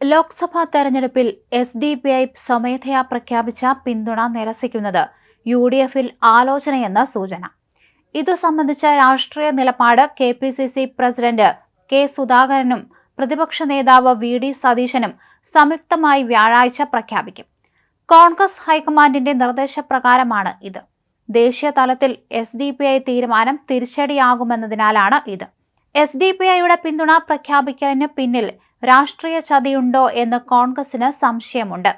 ലോക്സഭാ തെരഞ്ഞെടുപ്പിൽ S D P I സ്വമേധയാ പ്രഖ്യാപിച്ച പിന്തുണ നിരസിക്കുന്നത് യു ഡി എഫിൽ ആലോചനയെന്ന സൂചന. ഇതു സംബന്ധിച്ച രാഷ്ട്രീയ നിലപാട് K P C C president K സുധാകരനും പ്രതിപക്ഷ നേതാവ് വി ഡി സതീശനും സംയുക്തമായി വ്യാഴാഴ്ച പ്രഖ്യാപിക്കും. കോൺഗ്രസ് ഹൈക്കമാൻഡിന്റെ നിർദ്ദേശപ്രകാരമാണ് ഇത്. ദേശീയ തലത്തിൽ എസ് ഡി പി ഐ തീരുമാനം തിരിച്ചടിയാകുമെന്നതിനാലാണ് ഇത്. എസ് ഡി പി ഐയുടെ പിന്തുണ പ്രഖ്യാപിക്കലിന് പിന്നിൽ രാഷ്ട്രീയ ചതിയുണ്ടോ എന്ന് കോൺഗ്രസിന് സംശയമുണ്ട്.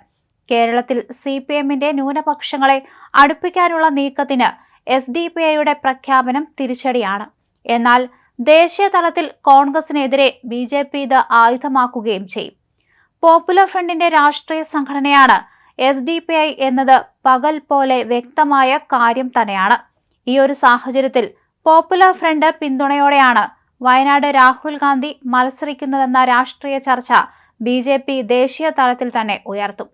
കേരളത്തിൽ സി പി എമ്മിന്റെ ന്യൂനപക്ഷങ്ങളെ അടുപ്പിക്കാനുള്ള നീക്കത്തിന് എസ് ഡി പി ഐയുടെ പ്രഖ്യാപനം തിരിച്ചടിയാണ്. എന്നാൽ ദേശീയ തലത്തിൽ കോൺഗ്രസിനെതിരെ ബി ജെ പി ഇത് ആയുധമാക്കുകയും ചെയ്യും. പോപ്പുലർ ഫ്രണ്ടിന്റെ രാഷ്ട്രീയ സംഘടനയാണ് എസ് ഡി പി ഐ എന്നത് പകൽ പോലെ വ്യക്തമായ കാര്യം തന്നെയാണ്. ഈ ഒരു സാഹചര്യത്തിൽ പോപ്പുലർ ഫ്രണ്ട് പിന്തുണയോടെയാണ് വയനാട് രാഹുൽ ഗാന്ധി മത്സരിക്കുന്നതെന്ന രാഷ്ട്രീയ ചർച്ച ബി ജെ പി ദേശീയ തലത്തിൽ തന്നെ ഉയർത്തും.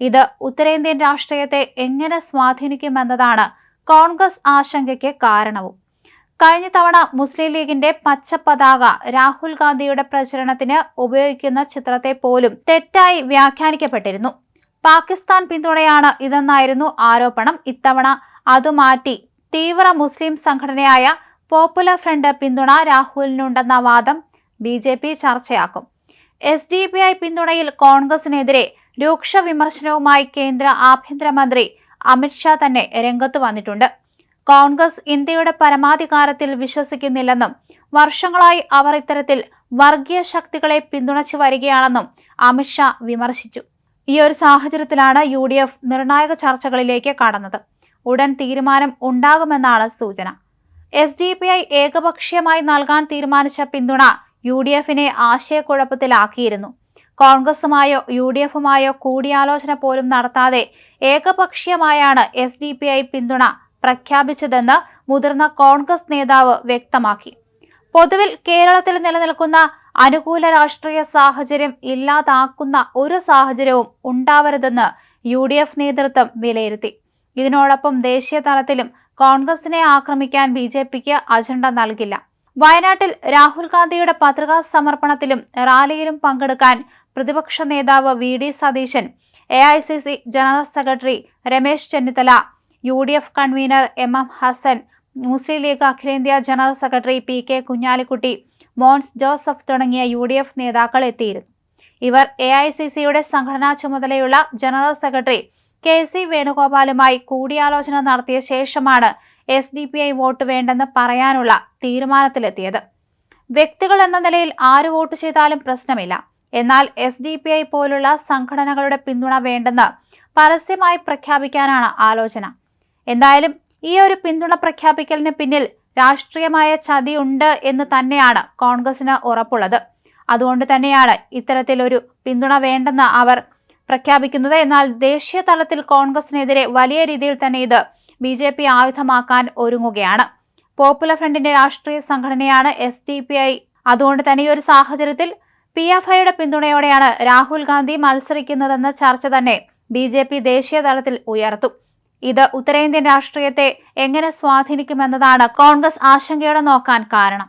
ഇത് ഉത്തരേന്ത്യൻ രാഷ്ട്രീയത്തെ എങ്ങനെ സ്വാധീനിക്കുമെന്നതാണ് കോൺഗ്രസ് ആശങ്കയ്ക്ക് കാരണവും. കഴിഞ്ഞ തവണ മുസ്ലിം ലീഗിന്റെ പച്ച പതാക രാഹുൽ ഗാന്ധിയുടെ പ്രചരണത്തിന് ഉപയോഗിക്കുന്ന ചിത്രത്തെ പോലും തെറ്റായി വ്യാഖ്യാനിക്കപ്പെട്ടിരുന്നു. പാകിസ്ഥാൻ പിന്തുണയാണ് ഇതെന്നായിരുന്നു ആരോപണം. ഇത്തവണ അത് മാറ്റി തീവ്ര മുസ്ലിം സംഘടനയായ പോപ്പുലർ ഫ്രണ്ട് പിന്തുണ രാഹുലിനുണ്ടെന്ന വാദം ബി ജെ പി ചർച്ചയാക്കും. എസ് ഡി പി ഐ പിന്തുണയിൽ കോൺഗ്രസിനെതിരെ രൂക്ഷ വിമർശനവുമായി കേന്ദ്ര ആഭ്യന്തരമന്ത്രി അമിത്ഷാ തന്നെ രംഗത്ത് വന്നിട്ടുണ്ട്. കോൺഗ്രസ് ഇന്ത്യയുടെ പരമാധികാരത്തിൽ വിശ്വസിക്കുന്നില്ലെന്നും വർഷങ്ങളായി അവർ ഇത്തരത്തിൽ വർഗീയ ശക്തികളെ പിന്തുണച്ചു വരികയാണെന്നും അമിത്ഷാ വിമർശിച്ചു. ഈ ഒരു സാഹചര്യത്തിലാണ് യു നിർണായക ചർച്ചകളിലേക്ക് കടന്നത്. ഉടൻ തീരുമാനം ഉണ്ടാകുമെന്നാണ് സൂചന. എസ് ഡി പി ഐ ഏകപക്ഷീയമായി നൽകാൻ തീരുമാനിച്ച പിന്തുണ യു ഡി എഫിനെ ആശയക്കുഴപ്പത്തിലാക്കിയിരുന്നു. കോൺഗ്രസുമായോ യു ഡി എഫുമായോ കൂടിയാലോചന പോലും നടത്താതെ ഏകപക്ഷീയമായാണ് എസ് ഡി പി ഐ പിന്തുണ പ്രഖ്യാപിച്ചതെന്ന് മുതിർന്ന കോൺഗ്രസ് നേതാവ് വ്യക്തമാക്കി. പൊതുവിൽ കേരളത്തിൽ നിലനിൽക്കുന്ന അനുകൂല രാഷ്ട്രീയ സാഹചര്യം ഇല്ലാതാക്കുന്ന ഒരു സാഹചര്യവും ഉണ്ടാവരുതെന്ന് യു ഡി എഫ് നേതൃത്വം വിലയിരുത്തി. ഇതിനോടൊപ്പം ദേശീയ തലത്തിലും കോൺഗ്രസിനെ ആക്രമിക്കാൻ ബി ജെ പിക്ക് അജണ്ട നൽകില്ല. വയനാട്ടിൽ രാഹുൽ ഗാന്ധിയുടെ പത്രികാ സമർപ്പണത്തിലും റാലിയിലും പങ്കെടുക്കാൻ പ്രതിപക്ഷ നേതാവ് V D Satheesan A I C C general secretary Ramesh Chennithala U D F convener M M Hassan Muslim League അഖിലേന്ത്യാ general secretary P K Kunhalikutty Mons Joseph തുടങ്ങിയ യു ഡി എഫ് നേതാക്കൾ എത്തിയിരുന്നു. ഇവർ എ ഐ സി സിയുടെ സംഘടനാ ചുമതലയുള്ള general secretary K C വേണുഗോപാലുമായി കൂടിയാലോചന നടത്തിയ ശേഷമാണ് S D P I vote വേണ്ടെന്ന് പറയാനുള്ള തീരുമാനത്തിലെത്തിയത്. വ്യക്തികൾ എന്ന നിലയിൽ ആര് വോട്ട് ചെയ്താലും പ്രശ്നമില്ല. എന്നാൽ എസ് ഡി പി ഐ പോലുള്ള സംഘടനകളുടെ പിന്തുണ വേണ്ടെന്ന് പരസ്യമായി പ്രഖ്യാപിക്കാനാണ് ആലോചന. എന്തായാലും ഈ ഒരു പിന്തുണ പ്രഖ്യാപിക്കലിന് പിന്നിൽ രാഷ്ട്രീയമായ ചതിയുണ്ട് എന്ന് തന്നെയാണ് കോൺഗ്രസിന് ഉറപ്പുള്ളത്. അതുകൊണ്ട് തന്നെയാണ് ഇത്തരത്തിലൊരു പിന്തുണ വേണ്ടെന്ന് അവർ പ്രഖ്യാപിക്കുന്നത്. എന്നാൽ ദേശീയ തലത്തിൽ കോൺഗ്രസിനെതിരെ വലിയ രീതിയിൽ തന്നെ ഇത് ബി ജെ പി ആയുധമാക്കാൻ ഒരുങ്ങുകയാണ്. പോപ്പുലർ ഫ്രണ്ടിന്റെ രാഷ്ട്രീയ സംഘടനയാണ് എസ് ഡി പി ഐ. അതുകൊണ്ട് തന്നെ ഈ ഒരു സാഹചര്യത്തിൽ പി എഫ് ഐയുടെ പിന്തുണയോടെയാണ് രാഹുൽ ഗാന്ധി മത്സരിക്കുന്നതെന്ന ചർച്ച തന്നെ ബി ജെ പി ദേശീയ തലത്തിൽ ഉയർത്തും. ഇത് ഉത്തരേന്ത്യൻ രാഷ്ട്രീയത്തെ എങ്ങനെ സ്വാധീനിക്കുമെന്നതാണ് കോൺഗ്രസ് ആശങ്കയോടെ നോക്കാൻ കാരണം.